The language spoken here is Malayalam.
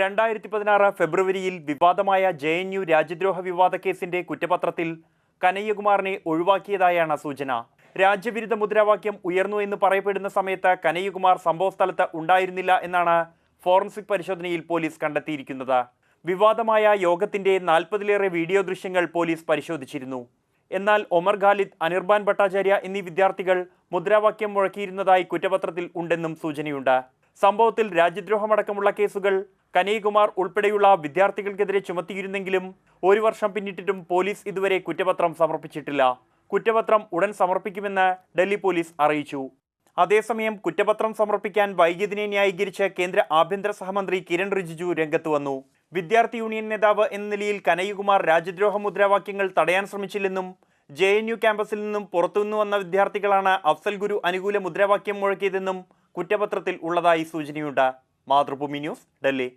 രണ്ടായിരത്തി പതിനാറ് ഫെബ്രുവരിയിൽ വിവാദമായ ജെ എൻ യു രാജ്യദ്രോഹ വിവാദ കേസിന്റെ കുറ്റപത്രത്തിൽ കനയ്യകുമാറിനെ ഒഴിവാക്കിയതായാണ് സൂചന. രാജ്യവിരുദ്ധ മുദ്രാവാക്യം ഉയർന്നു എന്ന് പറയപ്പെടുന്ന സമയത്ത് കനയ്യകുമാർ സംഭവസ്ഥലത്ത് ഉണ്ടായിരുന്നില്ല എന്നാണ് ഫോറൻസിക് പരിശോധനയിൽ പോലീസ് കണ്ടെത്തിയിരിക്കുന്നത്. വിവാദമായ യോഗത്തിന്റെ നാൽപ്പതിലേറെ വീഡിയോ ദൃശ്യങ്ങൾ പോലീസ് പരിശോധിച്ചിരുന്നു. എന്നാൽ ഒമർ ഖാലിദ് അനിർബാൻ ഭട്ടാചാര്യ എന്നീ വിദ്യാർത്ഥികൾ മുദ്രാവാക്യം മുഴക്കിയിരുന്നതായി കുറ്റപത്രത്തിൽ ഉണ്ടെന്നും സൂചനയുണ്ട്. സംഭവത്തിൽ രാജ്യദ്രോഹമടക്കമുള്ള കേസുകൾ കനയ്യകുമാർ ഉൾപ്പെടെയുള്ള വിദ്യാർത്ഥികൾക്കെതിരെ ചുമത്തിയിരുന്നെങ്കിലും ഒരു വർഷം പിന്നിട്ടിട്ടും പോലീസ് ഇതുവരെ കുറ്റപത്രം സമർപ്പിച്ചിട്ടില്ല. കുറ്റപത്രം ഉടൻ സമർപ്പിക്കുമെന്ന് ഡൽഹി പോലീസ് അറിയിച്ചു. അതേസമയം കുറ്റപത്രം സമർപ്പിക്കാൻ വൈകിയതിനെ ന്യായീകരിച്ച് കേന്ദ്ര ആഭ്യന്തര സഹമന്ത്രി കിരൺ റിജിജു രംഗത്ത് വന്നു. വിദ്യാർത്ഥി യൂണിയൻ നേതാവ് എന്ന നിലയിൽ കനയ്യകുമാർ രാജ്യദ്രോഹ മുദ്രാവാക്യങ്ങൾ തടയാൻ ശ്രമിച്ചില്ലെന്നും ജെ എൻ യു ക്യാമ്പസിൽ നിന്നും പുറത്തുനിന്ന് വന്ന വിദ്യാർത്ഥികളാണ് അഫ്സൽ ഗുരു അനുകൂല മുദ്രാവാക്യം മുഴക്കിയതെന്നും കുറ്റപത്രത്തിൽ ഉള്ളതായി സൂചനയുണ്ട്. മാതൃഭൂമി ന്യൂസ് ഡൽഹി.